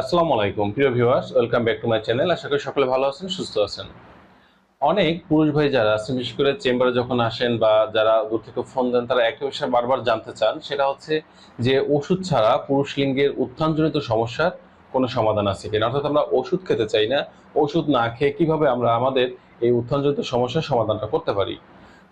আসসালামু আলাইকুম, প্রিয় viewers, welcome back to my channel. আশা করি সকলে ভালো আছেন, সুস্থ আছেন। অনেক পুরুষ ভাই যারা আছেন বিশেষ করে চেম্বারে যখন আসেন বা যারা দূর থেকে ফোন দেন, তারা একটা বিষয় বারবার জানতে চান, সেটা হচ্ছে যে ওষুধ ছাড়া পুরুষ লিঙ্গের উত্থানজনিত সমস্যার কোনো সমাধান আছে কিনা? অর্থাৎ আমরা ওষুধ খেতে চাই না, ওষুধ না খেয়ে কীভাবে আমরা আমাদের এই উত্থানজনিত সমস্যার সমাধানটা করতে পারি?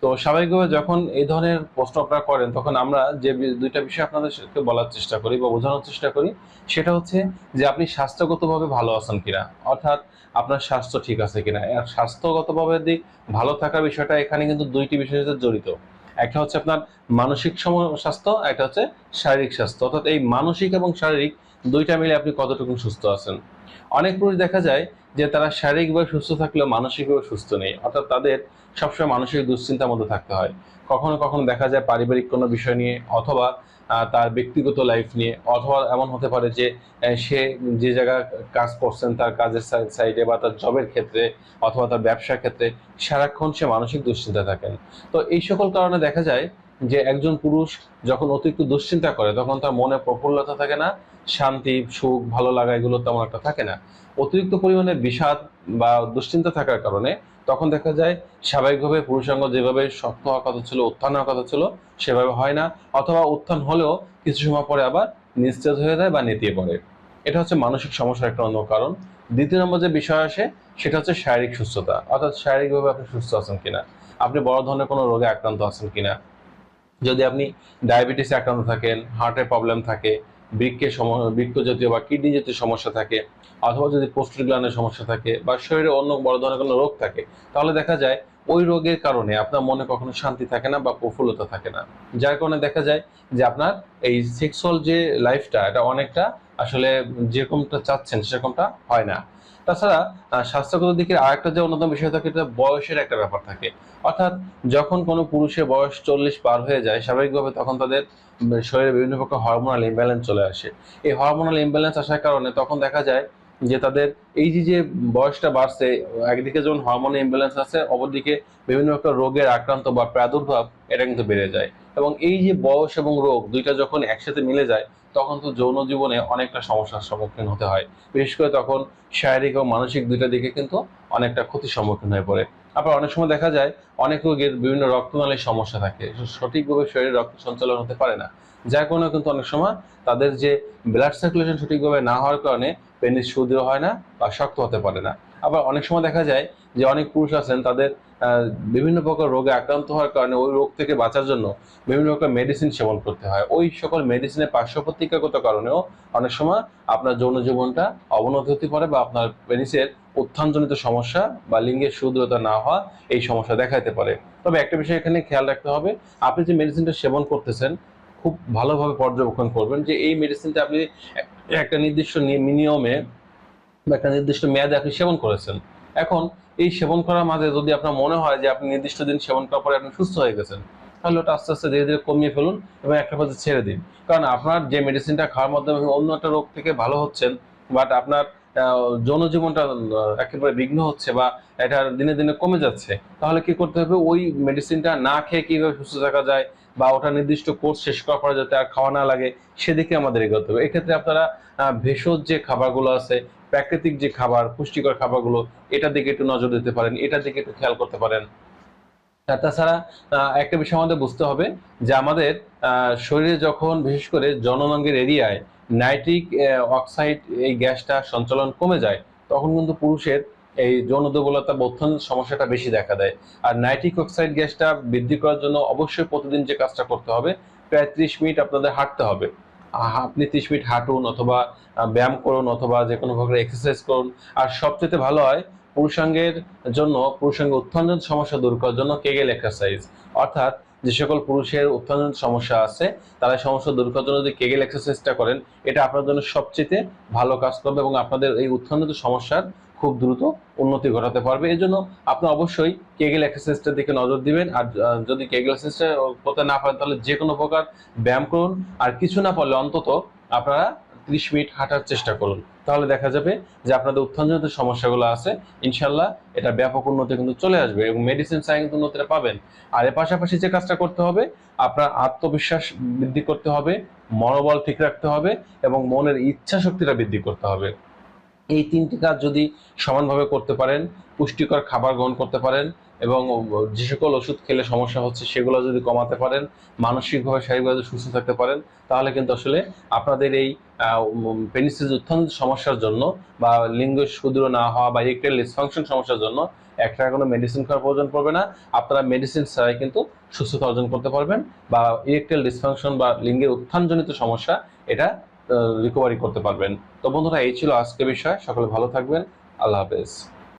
তো স্বাভাবিকভাবে যখন এই ধরনের প্রশ্ন আপনারা করেন, তখন আমরা যে দুইটা বিষয় আপনাদেরকে বলার চেষ্টা করি বা বোঝানোর চেষ্টা করি, সেটা হচ্ছে যে আপনি স্বাস্থ্যগতভাবে ভালো আছেন কিনা? অর্থাৎ আপনার স্বাস্থ্য ঠিক আছে কিনা? আর স্বাস্থ্যগতভাবে দিক ভালো থাকার বিষয়টা, এখানে কিন্তু দুইটি বিষয়ের সাথে জড়িত। একটা হচ্ছে আপনার মানসিক স্বাস্থ্য একটা হচ্ছে শারীরিক স্বাস্থ্য। অর্থাৎ এই মানসিক এবং শারীরিক দুইটা মিলে আপনি কতটুকু সুস্থ আছেন? অনেক পুরুষ দেখা যায় যে তারা শারীরিকভাবে সুস্থ থাকলেও মানসিকভাবে সুস্থ নেই। অর্থাৎ তাদের সবসময় মানসিক দুশ্চিন্তার মধ্যে থাকতে হয়। কখনো কখনো দেখা যায় পারিবারিক কোনো বিষয় নিয়ে অথবা তার ব্যক্তিগত লাইফ নিয়ে অথবা এমন হতে পারে যে সে যে জায়গায় কাজ করছেন, তার কাজের সাইডে বা তার জবের ক্ষেত্রে অথবা তার ব্যবসার ক্ষেত্রে, সারাক্ষণ সে মানসিক দুশ্চিন্তা থাকেন। তো এই সকল কারণে দেখা যায় যে একজন পুরুষ যখন অতিরিক্ত দুশ্চিন্তা করে, তখন তার মনে প্রফুল্লতা থাকে না, শান্তি, সুখ, ভালো লাগা এগুলো তেমন একটা থাকে না। অতিরিক্ত পরিমাণে বিষাদ বা দুশ্চিন্তা থাকার কারণে তখন দেখা যায় স্বাভাবিকভাবে পুরুষাঙ্গ যেভাবে শক্ত হওয়ার কথা ছিল, উত্থান হওয়ার কথা ছিল, সেভাবে হয় না। অথবা উত্থান হলেও কিছু সময় পরে আবার নিস্তেজ হয়ে যায় বা নেতিয়ে পড়ে। এটা হচ্ছে মানসিক সমস্যার একটা অন্য কারণ। দ্বিতীয় নম্বর যে বিষয় আসে, সেটা হচ্ছে শারীরিক সুস্থতা। অর্থাৎ শারীরিকভাবে আপনি সুস্থ আছেন কিনা? আপনি বড় ধরনের কোনো রোগে আক্রান্ত আছেন কিনা? যদি আপনি ডায়াবেটিসে আক্রান্ত থাকেন হার্টের প্রবলেম থাকে বৃক্কের বৃক্ষ জাতীয় বা কিডনি জাতীয় সমস্যা থাকে, অথবা যদি গ্লানের সমস্যা থাকে বা শরীরে অন্য বড় ধরনের কোনো রোগ থাকে, তাহলে দেখা যায় ওই রোগের কারণে আপনার মনে কখনো শান্তি থাকে না বা প্রফুল্লতা থাকে না। যার কারণে দেখা যায় যে আপনার এই সেক্সুয়াল যে লাইফটা এটা অনেকটা আসলে যেরকমটা চাচ্ছেন, সেরকমটা হয় না। তাছাড়া স্বাস্থ্যগত দিকের আরেকটা যে অন্যতম বিষয় থাকে, এটা বয়সের একটা ব্যাপার থাকে। অর্থাৎ যখন কোনো পুরুষের বয়স চল্লিশ পার হয়ে যায়, স্বাভাবিকভাবে তখন তাদের শরীরে বিভিন্ন প্রকার হরমোনাল ইমব্যালেন্স চলে আসে। এই হরমোনাল ইমব্যালেন্স আসার কারণে তখন দেখা যায় যে তাদের এই যে যে বয়সটা বাড়ছে, একদিকে যেমন হরমোনাল ইমব্যালেন্স আছে, অপরদিকে বিভিন্ন একটা রোগের আক্রান্ত বা প্রাদুর্ভাব, এটা কিন্তু বেড়ে যায়। এবং এই যে বয়স এবং রোগ দুইটা যখন একসাথে মিলে যায়, তখন তো যৌন জীবনে অনেকটা সমস্যার সম্মুখীন হতে হয়। বিশেষ করে তখন শারীরিক ও মানসিক দুইটা দিকে কিন্তু অনেকটা ক্ষতির সম্মুখীন হয়ে পড়ে। আবার অনেক সময় দেখা যায়, অনেক রোগের বিভিন্ন রক্তনালীর সমস্যা থাকে। সঠিকভাবে শরীরে রক্ত সঞ্চালন হতে পারে না। যার কারণে কিন্তু অনেক সময় তাদের যে ব্লাড সার্কুলেশন সঠিকভাবে না হওয়ার কারণে পেনিস সুদৃঢ় হয় না বা শক্ত হতে পারে না। আবার অনেক সময় দেখা যায় যে অনেক পুরুষ আছেন, তাদের বিভিন্ন প্রকার রোগে আক্রান্ত হওয়ার কারণে ওই রোগ থেকে বাঁচার জন্য বিভিন্ন প্রকার মেডিসিন সেবন করতে হয়। ওই সকল মেডিসিনের পার্শ্ব প্রতিক্রিয়াগত কারণেও অনেক সময় আপনার যৌন জীবনটা অবনতি হতে পারে বা আপনার পেনিসের উত্থানজনিত সমস্যা বা লিঙ্গের সুদৃঢ়তা না হওয়া এই সমস্যা দেখাতে পারে। তবে একটা বিষয় এখানে খেয়াল রাখতে হবে, আপনি যে মেডিসিনটা সেবন করতেছেন, খুব ভালোভাবে পর্যবেক্ষণ করবেন যে এই মেডিসিনটা আপনি একটা নির্দিষ্ট নিয়মে বা একটা নির্দিষ্ট মেয়াদে আপনি সেবন করেছেন। এখন এই সেবন করার মাঝে যদি আপনার মনে হয় যে আপনি নির্দিষ্ট দিন সেবন করার পরে আপনি সুস্থ হয়ে গেছেন তাহলে ওটা আস্তে আস্তে ধীরে ধীরে কমিয়ে ফেলুন এবং একটা পথে ছেড়ে দিন। কারণ আপনার যে মেডিসিনটা খাওয়ার মাধ্যমে অন্য একটা রোগ থেকে ভালো হচ্ছেন বাট আপনার আহ, যৌন জীবনটা আহ, একেবারে বিঘ্ন হচ্ছে বা এটা দিনে দিনে কমে যাচ্ছে তাহলে কি করতে হবে? ওই মেডিসিনটা না খেয়ে কীভাবে সুস্থ থাকা যায় বা ওটা নির্দিষ্ট কোর্স শেষ করার পরে যাতে আর খাওয়া না লাগে, সেদিকে আমাদের এগোতে হবে। এক্ষেত্রে আপনারা ভেষজ যে খাবারগুলো আছে, প্রাকৃতিক যে খাবার, পুষ্টিকর খাবারগুলো, এটার দিকে একটু নজর দিতে পারেন, এটার দিকে একটু খেয়াল করতে পারেন। তাছাড়া একটা বিষয় আমাদের বুঝতে হবে যে আমাদের শরীরে যখন, বিশেষ করে জননাঙ্গের এরিয়ায় নাইট্রিক অক্সাইড এই গ্যাসটা সঞ্চালন কমে যায়, তখন কিন্তু পুরুষের এই যৌন দুর্বলতা বা অত্যন্ত সমস্যাটা বেশি দেখা দেয়। আর নাইট্রিক অক্সাইড গ্যাসটা বৃদ্ধি করার জন্য অবশ্যই প্রতিদিন যে কাজটা করতে হবে, প্রায় ত্রিশ মিনিট আপনাদের হাঁটতে হবে। আপনি ত্রিশ মিনিট হাঁটুন অথবা ব্যায়াম করুন অথবা যে কোনো প্রকার এক্সারসাইজ করুন। আর সবচেয়ে ভালো হয়, পুরুষাঙ্গের জন্য, পুরুষাঙ্গ উত্থানজনিত সমস্যা দূর করার জন্য কেগেল এক্সারসাইজ অর্থাৎ যে সকল পুরুষের উত্থানজনিত সমস্যা আছে, তারা সমস্যা দূর করার জন্য যদি কেগেল এক্সারসাইজটা করেন, এটা আপনার জন্য সবচেয়ে ভালো কাজ করবে এবং আপনাদের এই উত্থানজনিত সমস্যার খুব দ্রুত উন্নতি ঘটাতে পারবে। এই জন্য আপনি অবশ্যই কেগেল এক্সারসাইজটার দিকে নজর দিবেন। আর যদি কেগেল এক্সারসাইজটা করতে না পারেন, তাহলে যে কোনো প্রকার ব্যায়াম করুন। আর কিছু না পারলে অন্তত আপনারা ত্রিশ মিনিট হাঁটার চেষ্টা করুন। তাহলে দেখা যাবে যে আপনাদের উত্থানজনিত সমস্যাগুলো আছে। ইনশাল্লাহ এটা ব্যাপক উন্নতি কিন্তু চলে আসবে এবং মেডিসিন ছাড়া কিন্তু উন্নতিটা পাবেন। আর এর পাশাপাশি যে কাজটা করতে হবে, আপনার আত্মবিশ্বাস বৃদ্ধি করতে হবে, মনোবল ঠিক রাখতে হবে এবং মনের ইচ্ছা শক্তিটা বৃদ্ধি করতে হবে। এই তিনটি কাজ যদি সমানভাবে করতে পারেন, পুষ্টিকর খাবার গ্রহণ করতে পারেন এবং যে সকল ওষুধ খেলে সমস্যা হচ্ছে সেগুলো যদি কমাতে পারেন, মানসিকভাবে, শারীরিকভাবে সুস্থ থাকতে পারেন, তাহলে কিন্তু আসলে আপনাদের এই পেনিসিস উত্থান সমস্যার জন্য বা লিঙ্গ সুদৃঢ় না হওয়া বা ইরেকটাইল ডিসফাংশন সমস্যার জন্য একটা কোনো মেডিসিন খাওয়ার প্রয়োজন পড়বে না। আপনারা মেডিসিন ছাড়াই কিন্তু সুস্থতা অর্জন করতে পারবেন বা ইরেকটাইল ডিসফাংশন বা লিঙ্গের উত্থানজনিত সমস্যা, এটা রিকভারি করতে পারবেন। তো বন্ধুরা এই ছিল আজকের বিষয়। সকলে ভালো থাকবেন। আল্লাহ হাফেজ।